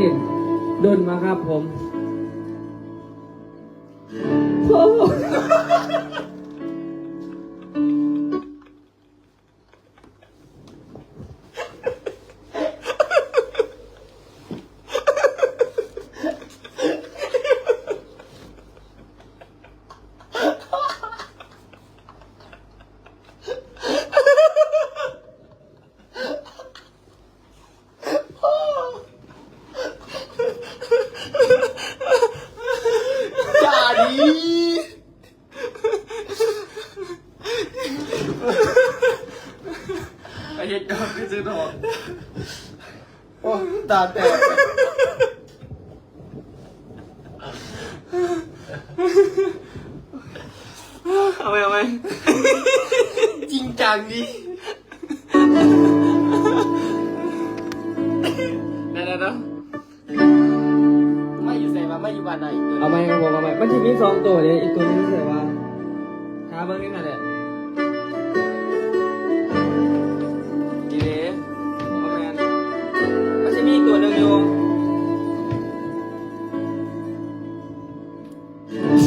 นี่โดนมาครับผมโอ้ ไปเฮ็ดจอบไปซื้อทองโอ้ตาแตกเอาไปเอาไปจริงจังดิเดี๋ยวเดี๋ยวเดี๋ยวไม่อยู่ใส่มาไม่อยู่บ้านไหนเอาไปครับผมเอาไปมันจะมีสองตัวเลยอีกตัวนึงเสียว่าหาเบิ้งนี่น่ะแหละ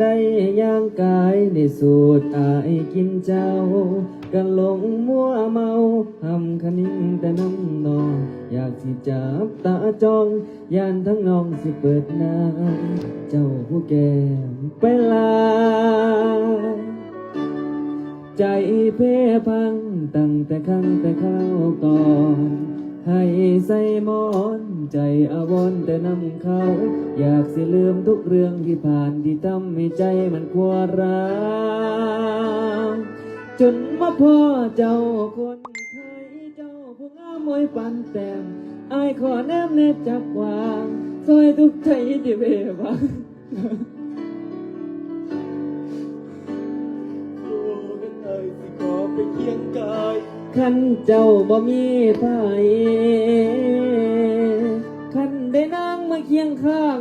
ได้ย่างกายในสูตรอายกินเจ้ากันหลงมัวเมาทำคนิ้งแต่น้ำนองอยากสิจับตาจ้องยานทั้งน้องสิเปิดหน้าเจ้าผู้แก่ไปลา ใจเพ่พังตั้งแต่ครั้งแต่ข้าวก่อน ให้ใส่หมอนใจอาวรแต่นำเขา อยากสิลืมทุกเรื่องที่ผ่านที่ทำให้ใจมันควร้างจนมาพ่อเจ้าคนเคยเจ้าผู้งามมวยปันแต้มอายขอแนมแนจับวางซอยทุกใจที่เบบังโอ้กันเอ่ยสิขอไปเคียงกาย ขันเจ้าบ่มีไผขันได้นางมาเคียงข้าง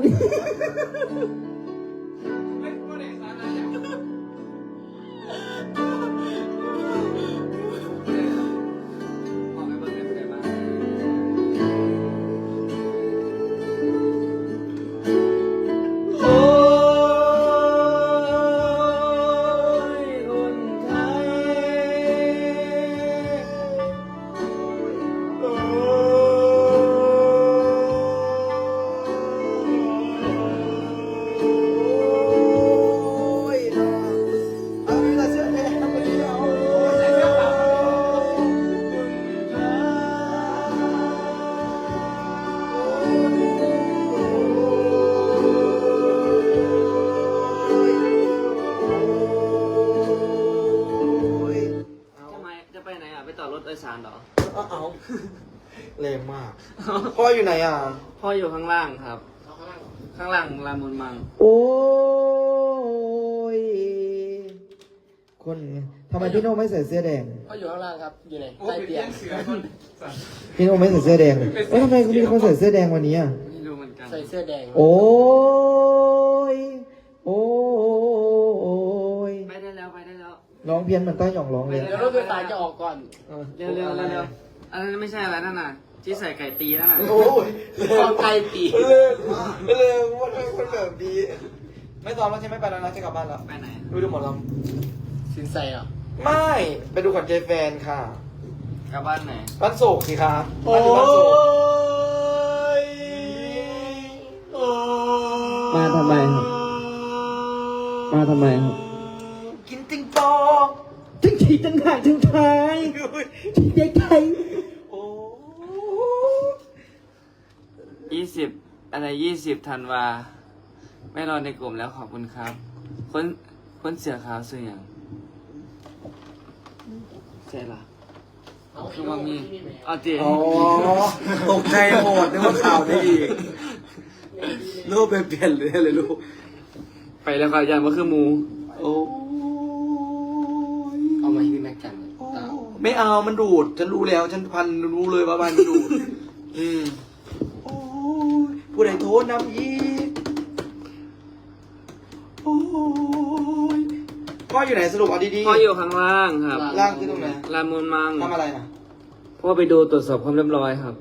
แรงมาก พ่ออยู่ไหนอะ พ่ออยู่ข้างล่างครับ ข้างล่างลามุนมัง โอ้ย คนทำไมพี่โน่ไม่ใส่เสื้อแดงเขาอยู่ข้างล่างครับ อยู่ในใต้เตียงพี่โน่ไม่ใส่เสื้อแดงเลยเอ้ยทำไมคุณพี่เขาใส่เสื้อแดงวันนี้อะ ไม่รู้เหมือนกัน ใส่เสื้อแดง โอ้ย โอ้ย ร้องเพี้ยนเหมือนต้าหยองร้องเลยเดี๋ยวรถไฟฟ้าจะออกก่อน เร็วเร็วเร็วเร็วอันนั้นไม่ใช่อะไรนั่นน่ะ ที่ใส่ไก่ตีนั่นน่ะโอ้ยตอนไกลปีเลิกเลิกว่าเป็นคนแบบดีไม่ซ้อมแล้วใช่ไหมไปแล้วนะจะกลับบ้านแล้วไปไหนดูดูหมดลสินใส่เหรอำไม่ไปดูขวัญใจแฟนค่ะ กลับบ้านไหนบ้านโศกสิคะบ้านอยู่บ้านโศกยมาทำไมครับมาทำไมครับ กินติงปองถึงทีถึงห่างถึงชายเด็กไทยโอ้ยี่สิบอะไรยี่สิบธันวา ไม่รอในกลุ่มแล้วขอบคุณครับ คนคนเสือขาวสื่ออย่างใช่ล่ะคือว่ามีเอาจีอ๋อตกใจหมดนึกว่าข่าวดีอีกรูปเปลี่ยนเลยเลยลูกไปแล้วครับยังว่าคือหมู โอ้ ไม่เอามันดูด ฉันรู้แล้ว ฉันพันรู้เลยว่ามันดูด อืมโอ้ยผู้ใดโทษนำอีกโอ้ยพ่ออยู่ไหนสรุปเอาดีๆพ่ออยู่ข้างล่างครับล่างคือตรงไหนลานมูลมังทำอะไรนะพ่อไปดูตรวจสอบความเรียบร้อยครับ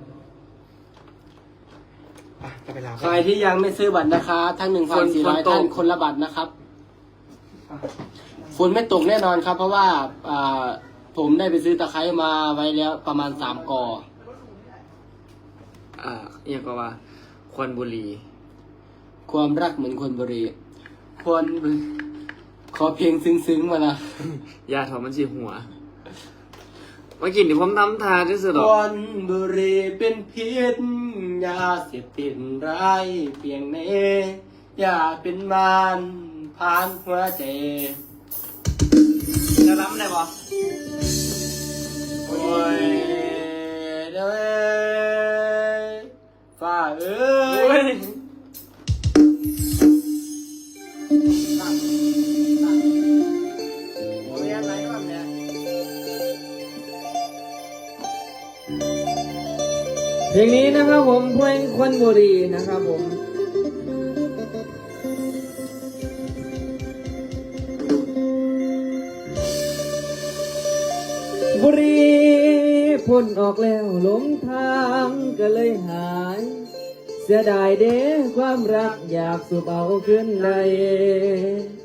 อะจะไปล้างใครที่ยังไม่ซื้อบัตรนะคะ ทั้งฝนฝน1,400ตกท่านคนละบัตรนะครับ ฝนไม่ตกแน่นอนครับ เพราะว่าอ่า ผมได้ไปซื้อตะไคร้มาไว้แล้วประมาณสามกอ อ่าเรียกว่า ควันบุหรีความรักเหมือนคนบุรีควรขอเพลงซึ้งๆมานะ ยาถอนมันสีหัวเมื่อกี้นี่ผมทำทาที่สุดหรคอกนบุรีเป็นพิษยาเสพติดร้ายเพียงเนอย่าเป็นมารพานหัวใจ จะรับได้ปะโอ้ยเด้อฝ้าเอ้เฮ้ยยโอ้ยอะไรบ้างเพลงนี้นะครับผมเพลงควันบุรีนะครับผม พ่นออกแล้วหลงทางก็เลยหาย เสียดายเด้ความรักอยากสูบเอาขึ้นใน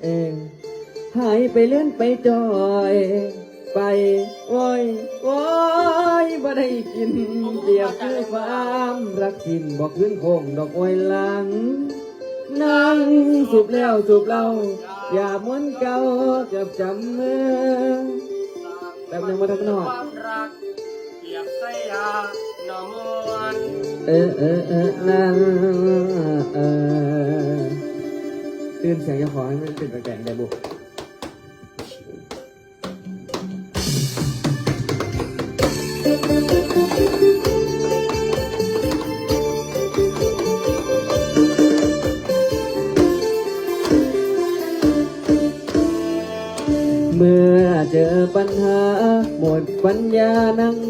เองหายไปเลื่อนไปจอย ไปโอ้ยโอ้ยบ่ได้กินเปรียบคือความรักทินบอกขึ้นโคงดอกโอยหลัง นั่งสูบแล้วสูบเหล้าอย่าม้วนเก่าเกับจำมือแป๊บนึงมาทางนอก สยานอมวนเออเออเออนั่นเออตื่นเสียงจะขอให้มันเป็นแปลกๆได้บุเมื่อเจอปัญหาหมดปัญญานั่ง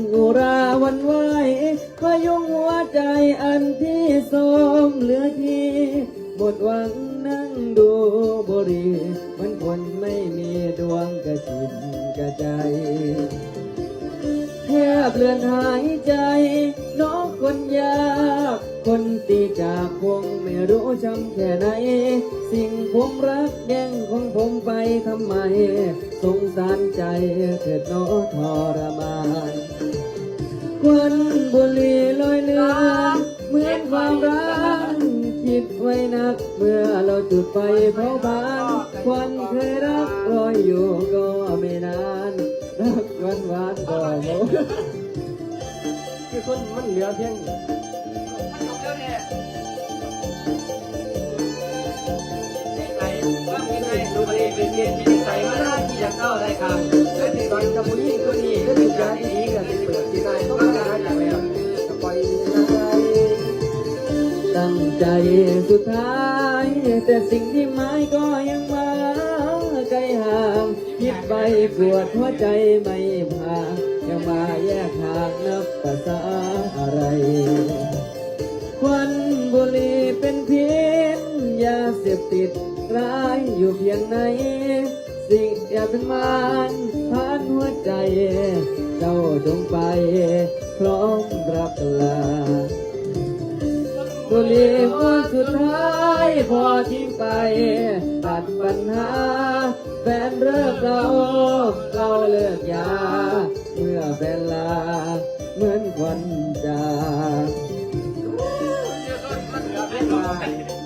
แค่ไหน สิ่งผมรักแย่งของผมไปทำไม สงสารใจเถิดน้อทรมานควันบุหรี่ลอยเลือนเหมือนความรักคิดไว้นัก เมื่อเราจุดไฟเผาบ้านควันเคยรักรอยอยู่ก็ไม่นาน รักวานวานก็หมดคือคนมันเหลือเพียง ดูไปเป็นเกณฑ์ที่ใสมาได้ที่อยากเข้าได้ครับเล่นตอนกับผู้หญิงคนนี้ก็เป็นการที่ดีกันเปิดที่ได้ต้องการอย่างไรสปอยตั้งใจสุดท้าย แต่สิ่งที่หมายก็ยังมาไกลห่างคิดไปปวดหัวใจไม่ผ่ายังมาแยกหางนับภาษาอะไรควันบุหรี่เป็นพิษยาเสพติด ร้ายอยู่เพียงไหน สิ่งอย่าเป็นมารผ่านหัวใจ เจ้าจงไป พร้อมรับลาบุหรี่มวนสุดท้ายพอทิ้งไปตัดปัญหา แฟนเลิกเราเราเลิกยา เมื่อแฟนลา เหมือนควันจาง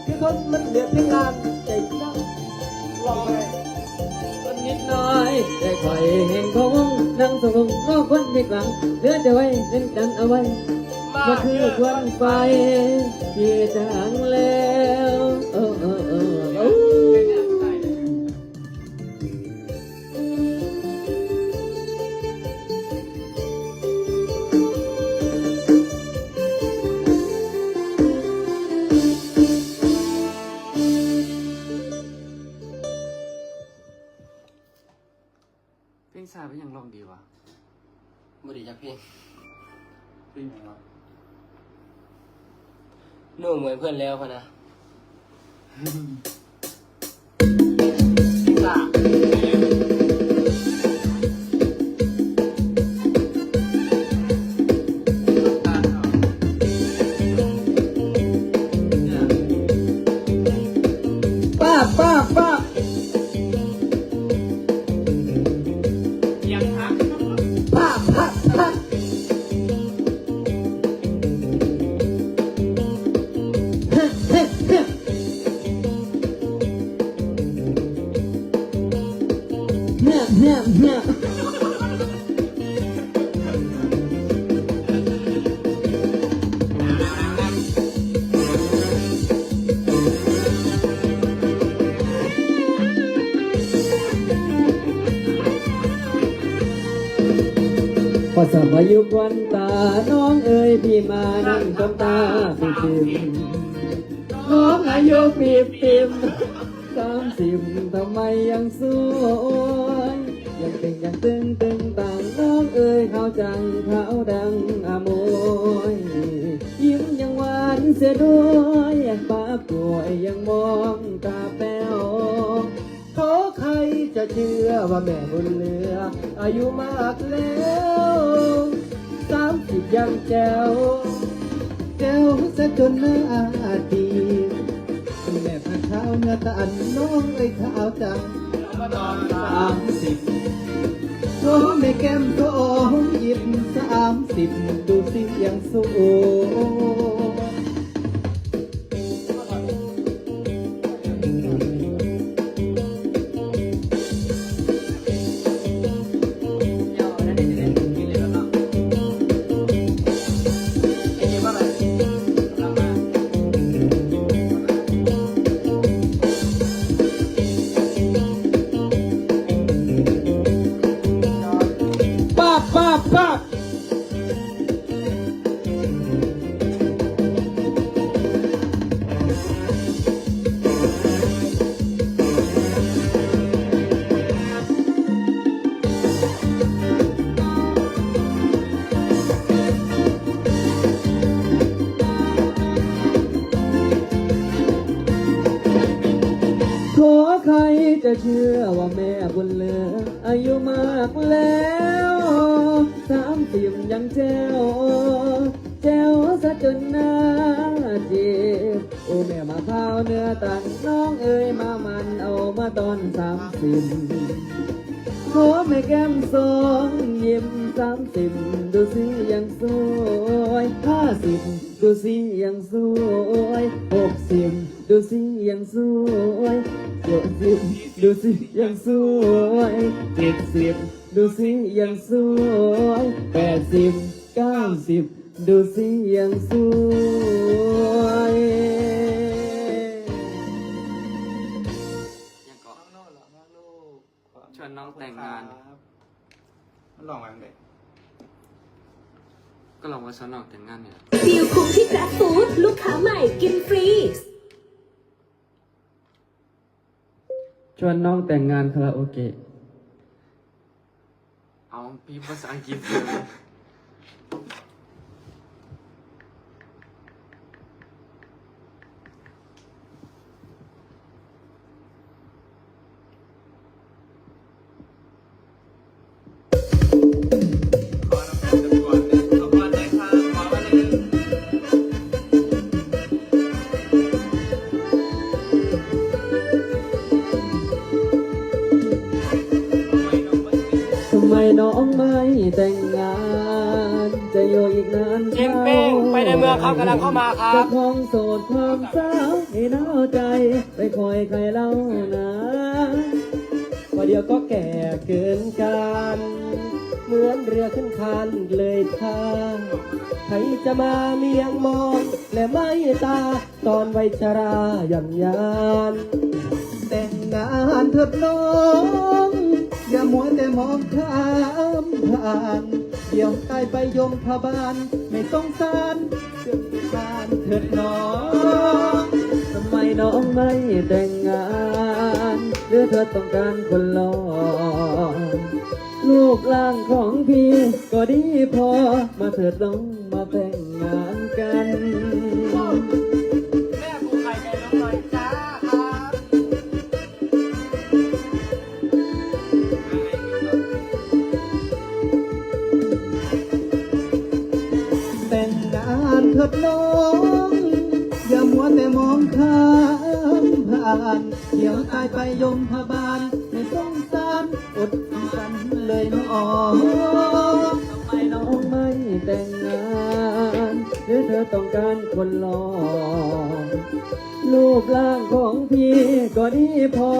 คือคนมันเหลือเพียงงาน ใจจังลอยมันนิดน้อยได้คอยเห็นคงนั่งสงบก็คนผิดหวังเหลือแต่ไว้เป็นกันเอาไว้มาคือควันไฟที่จางแล้ว บ่ได้จักเพลงเพลงยังวะหนูเหมือนเพื่อนแล้วพะนะจ้า สมัยยุควันตา น้องเอ๋ยพี่มานั่งจมตาปิปิมน้องอายุปีปิมสามสิบทำไมยังสวยยังเต่งยังตึงตึงต่างน้องเอ๋ยเขาจังเขาดังอโมยยิ้มยังหวานเสียด้วยปากป่วยยังมอง จะเชื่อว่าแม่บุญเหลือ อายุมากแล้วสามสิบยังแก้วแก้วซะจนหน้าดีแม่ผ้าขาเนื้อตาอันน้องเอ้ยขาจังสามสิบโอ้แม่แก้มโตหยิบสามสิบดูสิยังส ยุมากแล้วสามสิบยังแจ้วแจ้วซะจนหน้าเจ็บโอ้แม่มาข้าวเนื้อตันน้องเอ๋ยมามันเอามาตอนสามสิบขอแม่แก้มสองยิ้มสามสิบดูสิยังสวยห้าสิบดูสิยังสวยหกสิบ ดูสิยังสวยเจ็ดสิบดูสิยังสวยเจ็ดสิบดูสิยังสวยแปดสิบเก้าสิบดูสิยังสวยยังเกาะชวนน้องแต่งงาน มันลองวางเด็กก็ลองว่าชวนน้องแต่งงานเนี่ยดีลคุ้มที่แกร็บฟู้ดลูกค้าใหม่กินฟรี ชวนน้องแต่งงานคาราโอเกะ เอาพี่ภาษาอังกฤษ ครับกำลังเข้ามาครับจะคองโสดความเศร้าให้เน่าใจ ไปคอยใครเล่านะว่าเดียวก็แก่เกินการเหมือนเรือขึ้นคานเลยทางใครจะมาเมียงมองและไม่ตาตอนวัยชราย่ำยานแต่งงานเถิดน้อง อย่ามัวแต่มองข้ามผ่าน เดี๋ยวตายไปยมพบาลไม่ต้องสารเสื่อมสารเถิดน้องทำไมน้องไม่แต่งงาน หรือเธอต้องการคนหล่อลูกล่างของพี่ก็ดีพอมาเถิดน้องมาแต่งงานกัน น้อง อย่ามัวแต่มองข้ามผ่านเดี๋ยวตายไปยมพบาลไม่ต้องสารอดกันเลยน้องทำไมน้องไม่แต่งงานหรือเธอต้องการคนหล่อรูปร่างของพี่ก็ดีพอ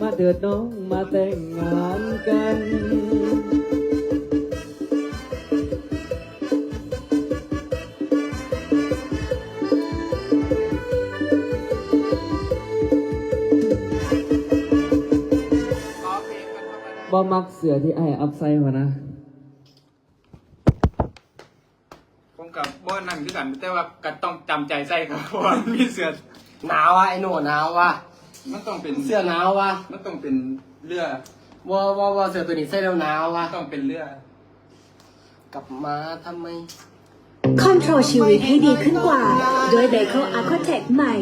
มาเถิดน้องมาแต่งงานกัน บ่มักเสือที่ไอ้อัพไซด์หัวนะผมกับบ้านนั่นคือกันแต่ว่าก็ต้องจำใจใส่ครับเพราะว่ามีเสือหนาวอะไอ้หนูหนาวว่ะมันต้องเป็นเสื้อหนาวว่ะมันต้องเป็นเรือว่าว่าว่าเสื้อตัวนี้ใส่แล้วหนาวว่ะต้องเป็นเรือกลับมาทำไม คอนโทรลชีวิตให้ดีขึ้นกว่า ด้วยเบเคิลอะควาเทคใหม่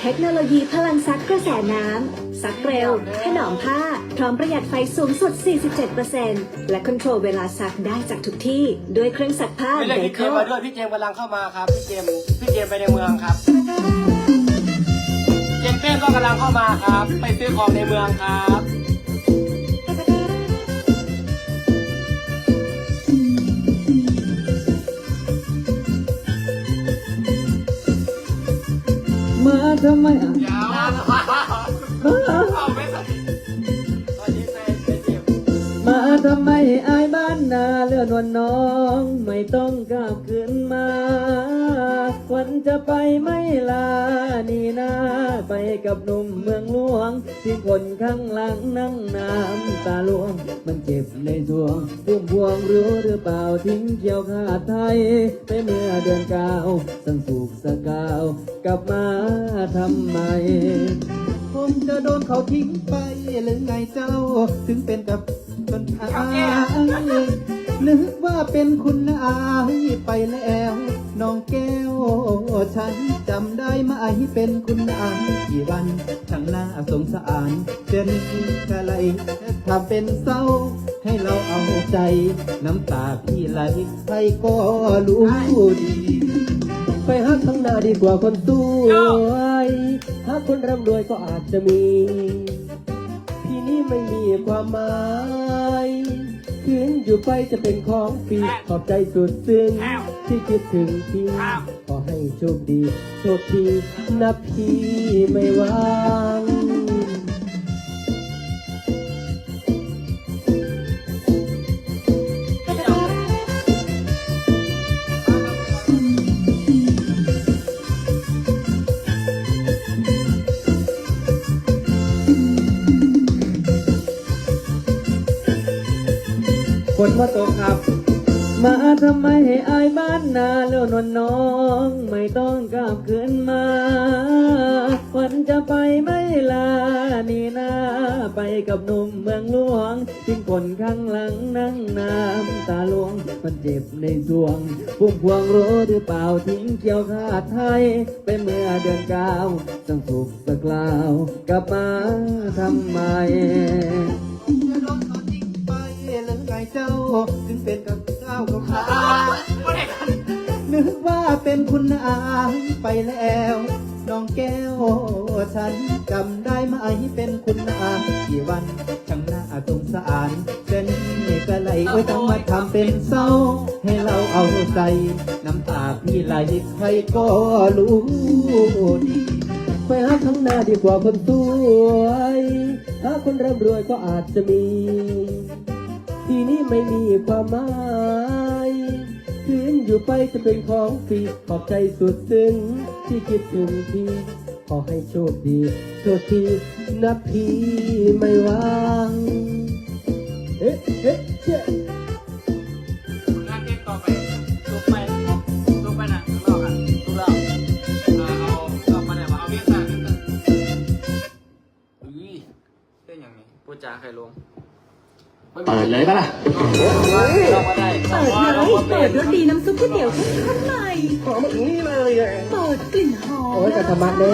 เทคโนโลยีพลังซักกระแสน้ำ ซักเร็ว ถนอมผ้า พร้อมประหยัดไฟสูงสุด 47%และคอนโทรลเวลาซักได้จากทุกที่ ด้วยเครื่องซักผ้าไม่เรียกเบพี่เจเคิมลส์มาด้วยพี่เจมส์กำลังเข้ามาครับ พี่เจมส์พี่เจมส์ไปในเมืองครับ เจมส์เป้ก็กำลังเข้ามาครับ ไปซื้อของในเมืองครับ มาทำไมอะ ยาว ไม่อายบ้านนาเลื่อนวันน้อง ไม่ต้องกลับคืนมาวันจะไปไม่ลานี่นาไปกับหนุ่มเมืองหลวง ที่คนข้างหลังนั่งน้ำตาหลวง มันเจ็บในดวงพุ่มพวงรู้หรือเปล่าทิ้งเกี่ยวขาดไทย ไปเมื่อเดือนเก้าสังสูกสกาว กลับมาทำไมผมจะโดนเขาทิ้งไปหรือไงเจ้า ถึงเป็นกับ คนอายนึกว่าเป็นคุณอายไปแล้วน้องแก้ว ฉันจำได้ไหมเป็นคุณอายกี่วันช่างหน่าสงสารเจนกะไรทำเป็นเศร้า ให้เราเอาใจ น้ำตาพี่ไหลใครก็รู้ดีไปหักข้างหน้าดีกว่าคนสวยถ้าคนร่ำรวยก็อาจจะมี พี่นี่ไม่มีความหมายคืนอยู่ไปจะเป็นของฟรีขอบใจสุดซึ้งที่คิดถึงพี่ขอให้โชคดี โชคดีนะพี่ไม่วาง มาตกครับ มาทำไมให้อายบ้านนาเลื่อนวันน้อง ไม่ต้องกลับคืนมาวันจะไปไม่ลา นี่นาไปกับหนุ่มเมืองหลวงทิ้งคนข้างหลังนั่งน้ำตาลวง มันเจ็บในดวงพุ่มพวงรู้หรือเปล่าทิ้งเกี่ยวขาดไทยไปเมื่อเดือนเก้าสังสุกสักลาว กลับมาทำไม รือไงเจ้าถึงเป็นกับเจ้ากับข้านึกว่าเป็นคุณอาไปแล้วน้องแก้ว ฉันจำได้ไหมเป็นคุณอากี่วันช่างน่าสงสารเป็นก็เลยโอ้ยต้องมาทำเป็นเศร้า ให้เราเอาใจ น้ำตาพี่ไหลใครก็รู้ดีไปหาข้างหน้าดีกว่าคนสวยถ้าคนร่ำรวยก็อาจจะมี ทีนี้ไม่มีความหมายคืนอยู่ไปจะเป็นของฟรีขอบใจสุดซึ้งที่คิดถึงพี่ขอให้โชคดีโชคทีนะพี่ไม่วางเอ๊ะเอ๊ะเจ๊ผลงานเพลงต่อไปตัวไปตัวไปน่ะข้างนอกอะทุกเราเอาเอาเอามาเนี่ยมาเอาเวียนซ่าเวียนซ่าอุ้ยเต้นอย่างนี้พูดจาใครลง เปิดเลยปะล่ะเรามาได้เปิดเลยเปิดรสดีน้ำซุปก๋วยเตี๋ยวเข้มข้นใหม่ หอมมาถึงนี่เลยเปิดกลิ่นหอม โอ้ยแต่ธรรมะเด้